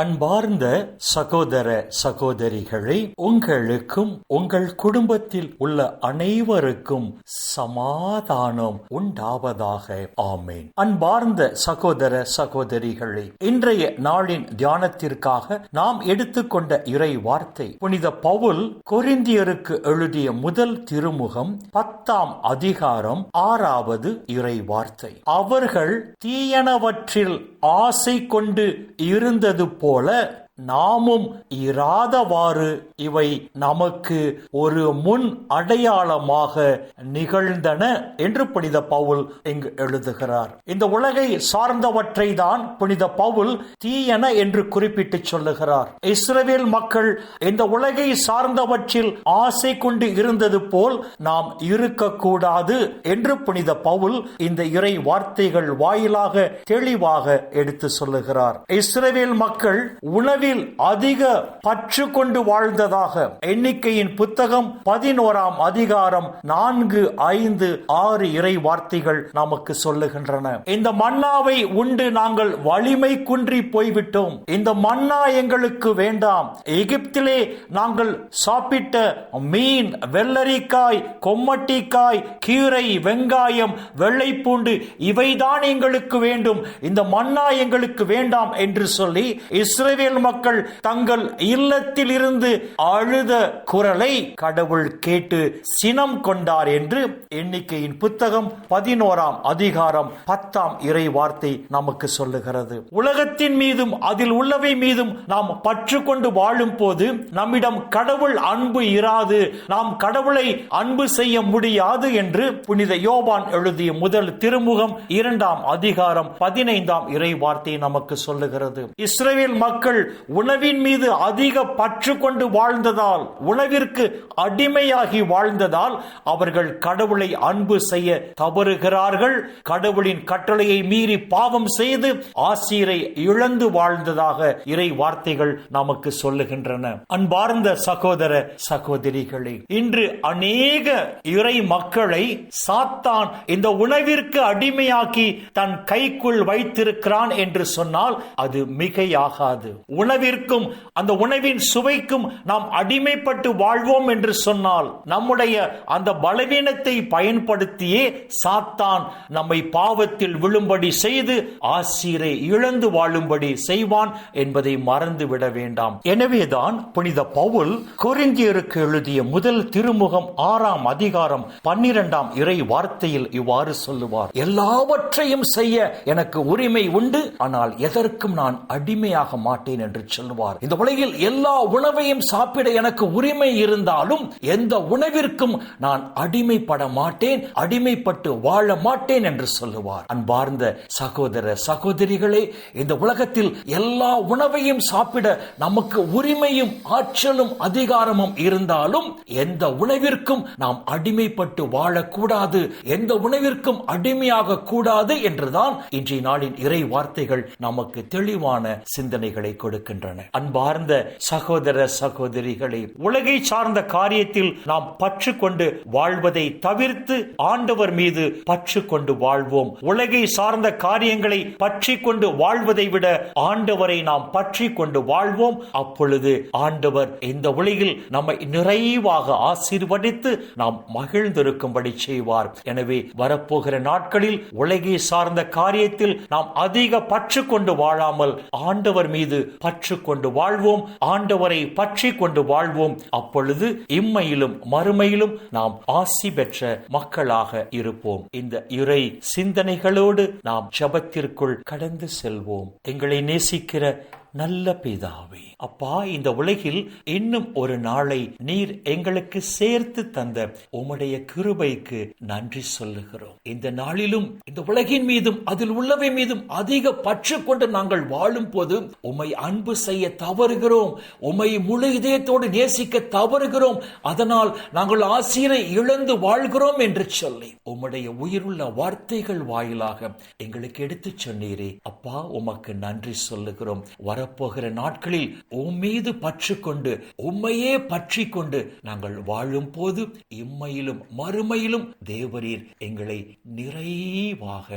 அன்பார்ந்த சகோதர சகோதரிகளை உங்களுக்கும் உங்கள் குடும்பத்தில் உள்ள அனைவருக்கும் சமாதானம் உண்டாவதாக. ஆமேன். அன்பார்ந்த சகோதர சகோதரிகளை இன்றைய நாளின் தியானத்திற்காக நாம் எடுத்துக்கொண்ட இறை வார்த்தை புனித பவுல் கொரிந்தியருக்கு எழுதிய முதல் திருமுகம் பத்தாம் அதிகாரம் ஆறாவது இறை வார்த்தை. அவர்கள் தீயனவற்றில் ஆசை கொண்டு இருந்தது போல் 我嘞 நாமும் இராதவாறு இவை நமக்கு ஒரு முன் அடையாளமாக நிகழ்ந்தன என்று புனித பவுல் இங்கு எழுதுகிறார். இந்த உலகை சார்ந்தவற்றை தான் புனித பவுல் தீயன என்று குறிப்பிட்டு சொல்லுகிறார். இஸ்ரேல் மக்கள் இந்த உலகை சார்ந்தவற்றில் ஆசை கொண்டு இருந்தது போல் நாம் இருக்கக்கூடாது என்று புனித பவுல் இந்த இறை வார்த்தைகள் வாயிலாக தெளிவாக எடுத்து சொல்லுகிறார். இஸ்ரவேல் மக்கள் உணவில் உலகில் அதிக பற்று கொண்டு வாழ்ந்ததாக எண்ணிக்கையின் புத்தகம் பதினோராம் அதிகாரம் நான்கு ஐந்து ஆறு இறை வார்த்தைகள் நமக்கு சொல்லுகின்றன. இந்த மன்னாவை உண்டு நாங்கள் வலிமை குன்றி போய்விட்டோம். இந்த மன்னா எங்களுக்கு வேண்டாம். எகிப்திலே நாங்கள் சாப்பிட்ட மீன் வெள்ளரிக்காய் கொம்மட்டிக்காய் கீரை வெங்காயம் வெள்ளைப்பூண்டு இவைதான் எங்களுக்கு வேண்டும். இந்த மன்னா எங்களுக்கு வேண்டாம் என்று சொல்லி இஸ்ரேவேல் மக்கள் மக்கள் தங்கள் இல்லத்தில் இருந்து அழுத குரலை கடவுள் கேட்டு சினம் கொண்டார் என்று எண்ணிக்கையின் புத்தகம் பதினோராம் அதிகாரம் பத்தாம் இறை வார்த்தை நமக்கு சொல்லுகிறது. உலகத்தின் மீதும் அதில் உள்ளவை மீதும் நாம் பற்று கொண்டு வாழும் போது நம்மிடம் கடவுள் அன்பு இராது நாம் கடவுளை அன்பு செய்ய முடியாது என்று புனித யோபான் எழுதிய முதல் திருமுகம் இரண்டாம் அதிகாரம் பதினைந்தாம் இறை வார்த்தை நமக்கு சொல்லுகிறது. இஸ்ரேல் மக்கள் உணவின் மீது அதிக பற்று கொண்டு வாழ்ந்ததால் உணவிற்கு அடிமையாகி வாழ்ந்ததால் அவர்கள் கடவுளை அன்பு செய்ய தவறுகிறார்கள். கடவுளின் கட்டளையை மீறி பாவம் செய்து ஆசிரியரை இழந்து வாழ்ந்ததாக இறை வார்த்தைகள் நமக்கு சொல்லுகின்றன. அன்பார்ந்த சகோதர சகோதரிகளே இன்று அநேக இறை மக்களை சாத்தான் இந்த உணவிற்கு அடிமையாக்கி தன் கைக்குள் வைத்திருக்கிறான் என்று சொன்னால் அது மிகையாகாது. உணவிற்கும் அந்த உணவின் சுவைக்கும் நாம் அடிமைப்பட்டு வாழ்வோம் என்று சொன்னால் நம்முடைய அந்த பலவீனத்தை பயன்படுத்தியே சாத்தான் நம்மை பாவத்தில் விழும்படி செய்து ஆசிரை இழந்து வாழும்படி செய்வான் என்பதை மறந்து விட வேண்டாம். எனவேதான் புனித பவுல் கொரிந்தியருக்கு எழுதிய முதல் திருமுகம் ஆறாம் அதிகாரம் பன்னிரெண்டாம் இறை வார்த்தையில் இவ்வாறு சொல்லுவார் எல்லாவற்றையும் செய்ய எனக்கு உரிமை உண்டு ஆனால் எதற்கும் நான் அடிமையாக மாட்டேன் என்று சொல்லுவார். இந்த உலகில் எல்லா உணவையும் சாப்பிட எனக்கு உரிமை இருந்தாலும் எந்த உணவிற்கும் நான் அடிமைப்பட மாட்டேன் அடிமைப்பட்டு வாழ மாட்டேன் என்று சொல்லுவார். அன்பார்ந்த சகோதர சகோதரிகளே இந்த உலகத்தில் எல்லா உணவையும் சாப்பிட நமக்கு உரிமையும் ஆற்றலும் அதிகாரமும் இருந்தாலும் எந்த உணவிற்கும் நாம் அடிமைப்பட்டு வாழக்கூடாது எந்த உணவிற்கும் அடிமையாக கூடாது என்றுதான் இன்றைய நாளின் இறை வார்த்தைகள் நமக்கு தெளிவான சிந்தனைகளை இருக்கின்றன அன்பார்ந்த சகோதர சகோதரிகளே உலகை சார்ந்த காரியத்தில் நாம் பற்று கொண்டு வாழ்வதை தவிர்த்து ஆண்டவர் மீது பற்று கொண்டு வாழ்வோம். உலகை சார்ந்த காரியங்களை பற்றி கொண்டு வாழ்வதை விட ஆண்டவரை நாம் பற்றி கொண்டு வாழ்வோம். அப்பொழுது ஆண்டவர் இந்த உலகில் நம்மை நிறைவாக ஆசீர்வதித்து நாம் மகிழ்ந்திருக்கும்படி செய்வார். எனவே வரப்போகிற நாட்களில் உலகை சார்ந்த காரியத்தில் நாம் அதிக பற்று கொண்டு வாழாமல் ஆண்டவர் மீது பற்று கொண்டு வாழ்வோம் ஆண்டவரை பற்றி கொண்டு வாழ்வோம். அப்பொழுது இம்மையிலும் மறுமையிலும் நாம் ஆசி பெற்ற மக்களாக இருப்போம். இந்த இறை சிந்தனைகளோடு நாம் ஜபத்திற்குள் கடந்து செல்வோம். எங்களை நேசிக்கிற நல்ல பிதாவே அப்பா இந்த உலகில் இன்னும் ஒரு நாளை நீர் எங்களுக்கு சேர்த்து தந்த உம்முடைய கிருபைக்கு நன்றி சொல்லுகிறோம். இந்த நாளிலும் இந்த உலகின் மீதும் அதில் உள்ளவை மீதும் அதிக பற்று கொண்டு நாங்கள் வாழும் போது உம்மை அன்பு செய்ய தவறுகிறோம். உம்மை முழு இதயத்தோடு நேசிக்க தவறுகிறோம். அதனால் நாங்கள் ஆசிரியரை இழந்து வாழ்கிறோம் என்று சொல்லி உம்முடைய உயிருள்ள வார்த்தைகள் வாயிலாக எங்களுக்கு எடுத்துச் சொன்னீரே. அப்பா உமக்கு நன்றி சொல்லுகிறோம். வர வரப்போகிற நாட்களில் உம்மீது பற்று கொண்டு உம்மையே பற்றி கொண்டு நாங்கள் வாழும் போது இம்மையிலும் மறுமையிலும் தேவரீர் எங்களை நிறைவாக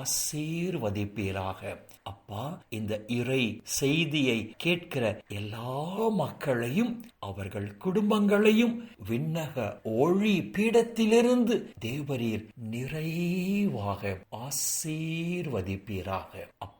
ஆசீர்வதிப்பீராக. அப்பா இந்த இறை செய்தியை கேட்கிற எல்லா மக்களையும் அவர்கள் குடும்பங்களையும் விண்ணக ஒளி பீடத்திலிருந்து தேவரீர் நிறைவாக ஆசீர்வதிப்பீராக. அப்பா